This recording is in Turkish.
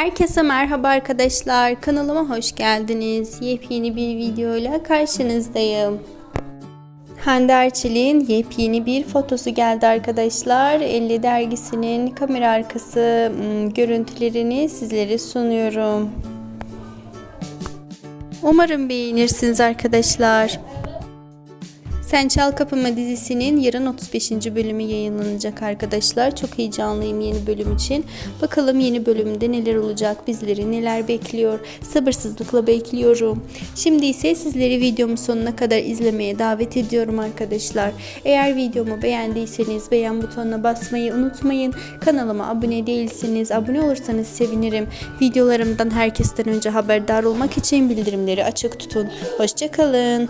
Herkese merhaba arkadaşlar. Kanalıma hoş geldiniz. Yepyeni bir videoyla karşınızdayım. Hande Erçel'in yepyeni bir fotosu geldi arkadaşlar. 50 dergisinin kamera arkası ım, görüntülerini sizlere sunuyorum. Umarım beğenirsiniz arkadaşlar. Sen Çal Kapımı dizisinin yarın 35. bölümü yayınlanacak arkadaşlar. Çok heyecanlıyım yeni bölüm için. Bakalım yeni bölümde neler olacak, bizleri neler bekliyor. Sabırsızlıkla bekliyorum. Şimdi ise sizleri videomun sonuna kadar izlemeye davet ediyorum arkadaşlar. Eğer videomu beğendiyseniz beğen butonuna basmayı unutmayın. Kanalıma abone değilseniz abone olursanız sevinirim. Videolarımdan herkesten önce haberdar olmak için bildirimleri açık tutun. Hoşçakalın.